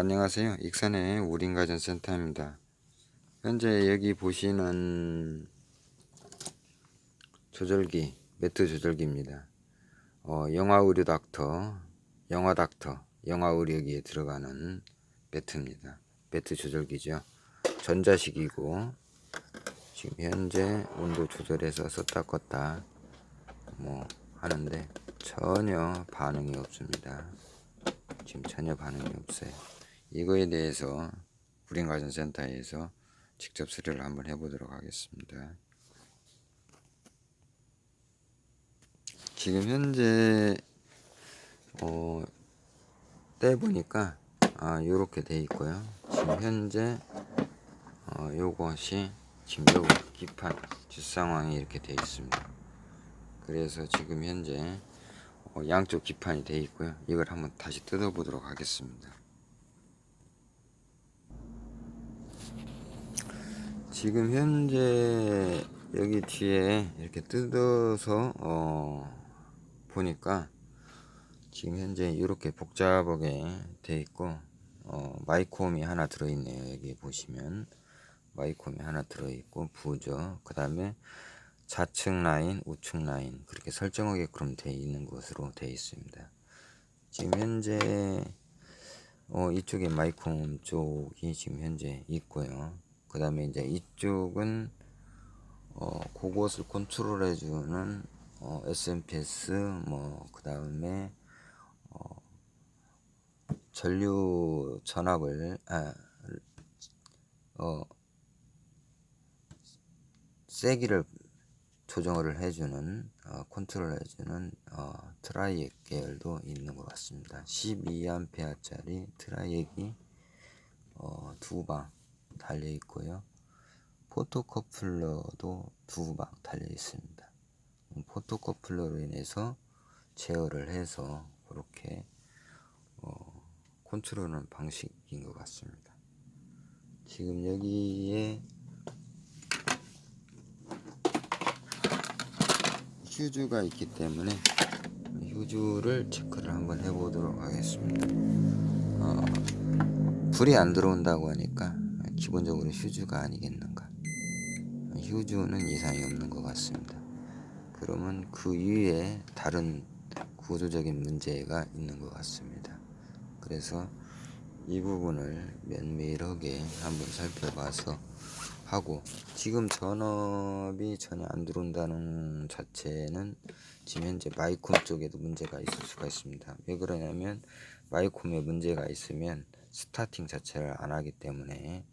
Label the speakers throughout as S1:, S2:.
S1: 안녕하세요. 익산의 우린가전센터입니다. 현재 여기 보시는 조절기, 매트 조절기입니다. 어, 영화 의료 닥터, 영화 닥터, 영화 의료기에 들어가는 매트입니다. 매트 조절기죠. 전자식이고, 지금 현재 온도 조절해서 썼다 껐다 뭐 하는데 전혀 반응이 없습니다. 지금 전혀 반응이 없어요. 이거에 대해서 구린가전센터에서 직접 수리를 한번 해보도록 하겠습니다. 지금 현재 어, 떼 보니까 아 요렇게 돼 있고요. 지금 현재 어, 요것이 지금 요 기판 뒷 상황이 이렇게 돼 있습니다. 그래서 지금 현재 어, 양쪽 기판이 돼 있고요. 이걸 한번 다시 뜯어 보도록 하겠습니다. 지금 현재 여기 뒤에 이렇게 뜯어서 어 보니까 지금 현재 이렇게 복잡하게 돼 있고 어 마이콤이 하나 들어 있네요. 여기 보시면 마이콤이 하나 들어 있고 부죠. 그 다음에 좌측 라인, 우측 라인 그렇게 설정하게끔 돼 있는 것으로 돼 있습니다. 지금 현재 어, 이쪽에 마이콤 쪽이 지금 현재 있고요. 그 다음에 이제 이쪽은 어, 그것을 컨트롤 해주는 어, SMPS 뭐 그 다음에 어, 전류 전압을 아, 어, 세기를 조정을 해주는 어, 컨트롤 해주는 어, 트라이액 계열도 있는 것 같습니다. 12A짜리 트라이액이 어, 두방 달려 있고요. 포토커플러도 두 방 달려 있습니다. 포토커플러로 인해서 제어를 해서 그렇게 어, 컨트롤하는 방식인 것 같습니다. 지금 여기에 휴즈가 있기 때문에 휴즈를 체크를 한번 해보도록 하겠습니다. 어, 불이 안 들어온다고 하니까 기본적으로 휴즈가 아니겠는가. 휴즈는 이상이 없는 것 같습니다. 그러면 그 위에 다른 구조적인 문제가 있는 것 같습니다. 그래서 이 부분을 면밀하게 한번 살펴봐서 하고 지금 전압이 전혀 안 들어온다는 자체는 지금 현재 마이콤 쪽에도 문제가 있을 수가 있습니다. 왜 그러냐면 마이콤에 문제가 있으면 스타팅 자체를 안 하기 때문에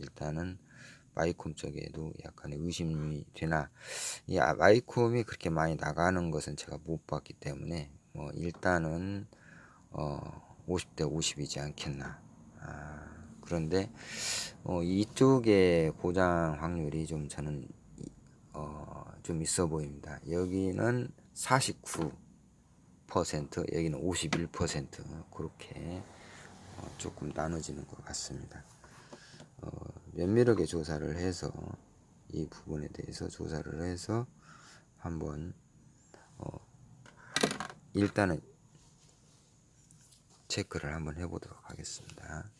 S1: 일단은 마이콤 쪽에도 약간의 의심이 되나. 이 아, 마이콤이 그렇게 많이 나가는 것은 제가 못 봤기 때문에 뭐 일단은 어 50대 50이지 않겠나. 아, 그런데 어 이쪽에 고장 확률이 좀 저는 어좀 있어 보입니다. 여기는 49% 여기는 51% 그렇게 어 조금 나눠지는 것 같습니다. 어, 면밀하게 조사를 해서 이 부분에 대해서 조사를 해서 한번 어, 일단은 체크를 한번 해보도록 하겠습니다.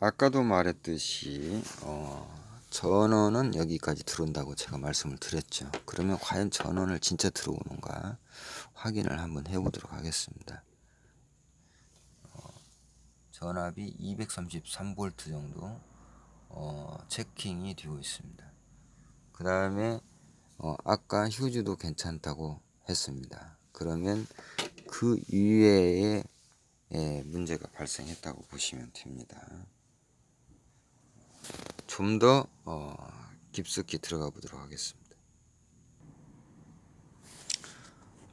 S1: 아까도 말했듯이 어, 전원은 여기까지 들어온다고 제가 말씀을 드렸죠. 그러면 과연 전원을 진짜 들어오는가 확인을 한번 해보도록 하겠습니다. 전압이 233V 정도 어, 체킹이 되고 있습니다. 그 다음에 어, 아까 휴즈도 괜찮다고 했습니다. 그러면 그 이외에 예, 문제가 발생했다고 보시면 됩니다. 좀더 어, 깊숙이 들어가 보도록 하겠습니다.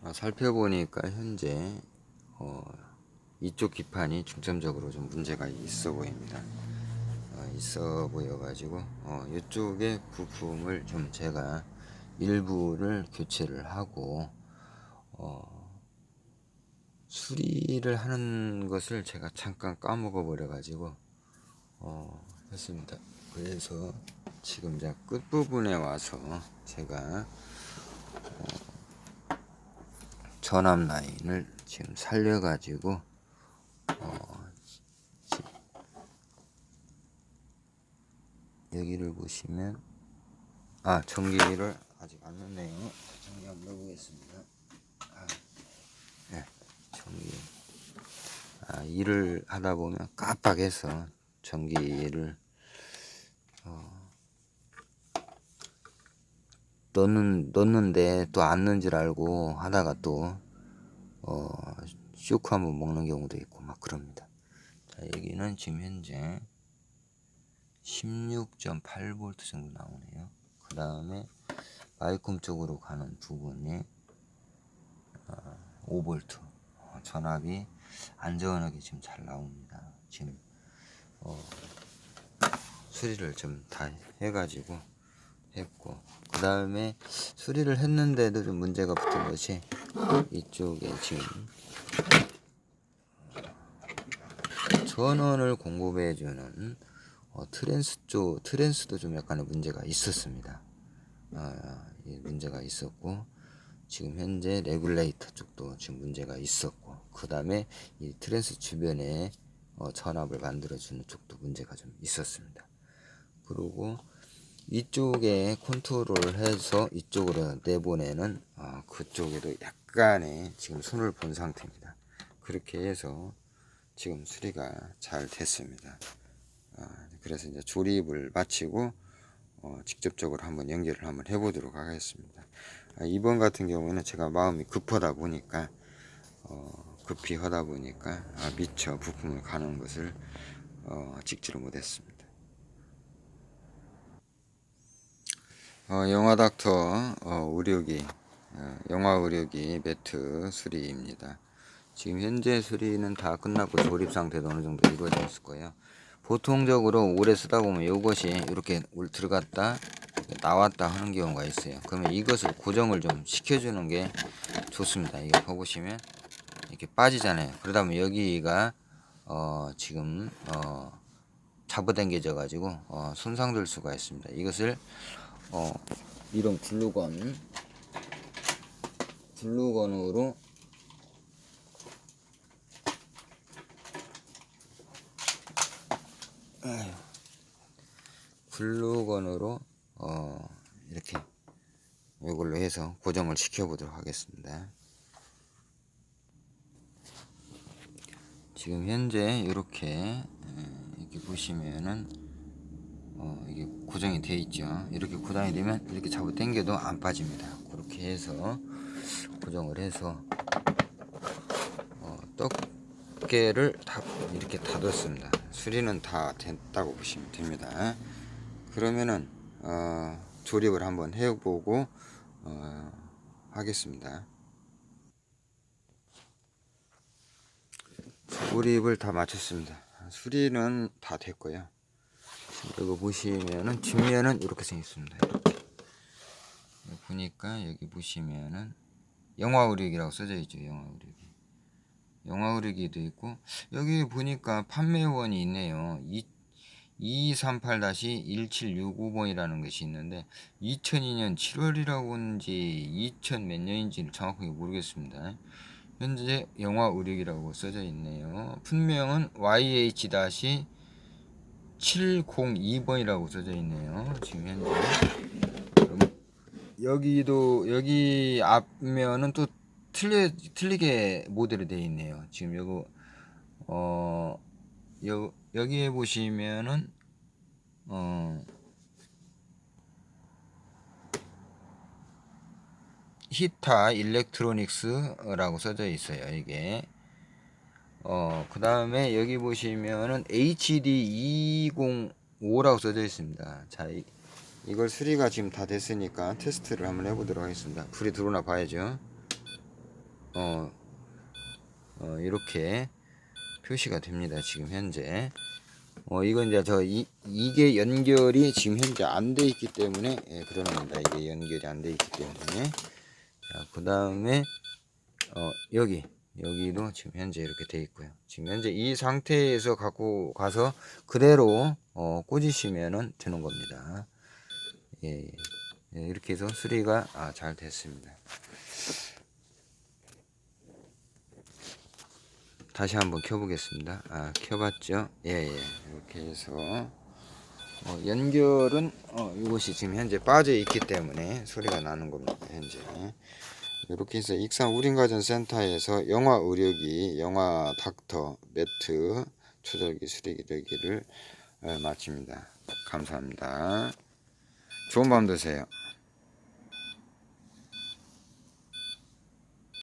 S1: 아, 살펴보니까 현재 어, 이쪽 기판이 중점적으로 좀 문제가 있어 보입니다. 어, 있어 보여가지고 어, 이쪽에 부품을 좀 제가 일부를 교체를 하고 어, 수리를 하는 것을 제가 잠깐 까먹어 버려 가지고 어, 했습니다. 그래서 지금 자 끝부분에 와서 제가 어, 전압 라인을 지금 살려가지고 어, 지- 여기를 보시면 아 전기를 아직 안 넣네요. 전기 한번 넣어보겠습니다. 아, 네, 전기 아, 일을 하다 보면 깜빡해서 전기를 어, 넣는 넣는데 또 안 넣은 줄 알고 하다가 또 어, 쇼크 한번 먹는 경우도 있고 막 그럽니다. 자, 여기는 지금 현재 16.8V 정도 나오네요. 그 다음에 마이콤 쪽으로 가는 부분이 어, 5V 어, 전압이 안전하게 지금 잘 나옵니다. 지금 어, 수리를 좀 다 해가지고 했고 그 다음에 수리를 했는데도 좀 문제가 붙은 것이 이쪽에 지금 전원을 공급해주는 어, 트랜스 쪽 트랜스도 좀 약간의 문제가 있었습니다. 아, 이 문제가 있었고 지금 현재 레귤레이터 쪽도 지금 문제가 있었고 그 다음에 이 트랜스 주변에 어, 전압을 만들어주는 쪽도 문제가 좀 있었습니다. 그리고 이쪽에 컨트롤을 해서 이쪽으로 내보내는 어, 그쪽에도 약간의 지금 손을 본 상태입니다. 그렇게 해서 지금 수리가 잘 됐습니다. 아, 그래서 이제 조립을 마치고 어, 직접적으로 한번 연결을 한번 해보도록 하겠습니다. 아, 이번 같은 경우는 제가 마음이 급하다 보니까 어, 급히 하다 보니까 아, 미처 부품을 가는 것을 어, 찍지를 못했습니다. 어, 영화 닥터 어, 의료기 어, 영화 의료기 매트 수리입니다. 지금 현재 수리는 다 끝났고 조립 상태도 어느 정도 이루어져 있을 거예요. 보통적으로 오래 쓰다 보면 이것이 이렇게 올- 들어갔다 나왔다 하는 경우가 있어요. 그러면 이것을 고정을 좀 시켜주는 게 좋습니다. 이거 보시면 이렇게 빠지잖아요. 그러다 보면 여기가 어, 지금 어, 잡아당겨져 가지고 어, 손상될 수가 있습니다. 이것을 어, 이런 글루건 글루건으로 글루건으로 어, 이렇게 이걸로 해서 고정을 시켜 보도록 하겠습니다. 지금 현재 이렇게 이렇게 보시면은 어, 이게 고정이 돼 있죠. 이렇게 고정이 되면 이렇게 잡아 당겨도 안 빠집니다. 그렇게 해서 고정을 해서 어, 떡게를 다 이렇게 닫았습니다. 수리는 다 됐다고 보시면 됩니다. 그러면은 어, 조립을 한번 해보고 어, 하겠습니다. 조립을 다 마쳤습니다. 수리는 다 됐고요. 이거 보시면은 뒷면은 이렇게 생겼습니다. 보니까 여기 보시면은 영화 의료기라고 써져 있죠. 영화 의료기. 영화 의료기도 있고 여기 보니까 판매원이 있네요. 238-1765번이라는 것이 있는데 2002년 7월이라고인지 2000 몇 년인지를 정확하게 모르겠습니다. 현재 영화 의료기라고 써져 있네요. 분명은 YH- 702번이라고 써져 있네요. 지금 현재. 여기도 여기 앞면은 또 틀리 틀리게 모델이 되어 있네요. 지금 요거 어 여, 여기에 보시면은 어 히타 일렉트로닉스라고 써져 있어요. 이게 어, 그 다음에 여기 보시면은 HD205라고 써져 있습니다. 자, 이, 이걸 수리가 지금 다 됐으니까 테스트를 한번 해보도록 하겠습니다. 불이 들어오나 봐야죠. 어, 어, 이렇게 표시가 됩니다. 지금 현재. 어, 이건 이제 저 이, 이게 연결이 지금 현재 안 돼 있기 때문에 예, 그러는 겁니다. 이게 연결이 안 돼 있기 때문에. 자, 그 다음에 어, 여기 여기도 지금 현재 이렇게 돼 있고요. 지금 현재 이 상태에서 갖고 가서 그대로 어, 꽂으시면은 되는 겁니다. 예, 예. 예, 이렇게 해서 수리가 아, 잘 됐습니다. 다시 한번 켜보겠습니다. 아, 켜봤죠? 예, 예. 이렇게 해서 어, 연결은 어, 이것이 지금 현재 빠져 있기 때문에 소리가 나는 겁니다. 현재 이렇게 해서 익산 우린가전센터에서 영화 의료기, 영화 닥터, 매트, 조절기, 수리기 되기를 어, 마칩니다. 감사합니다. 좋은 밤 되세요.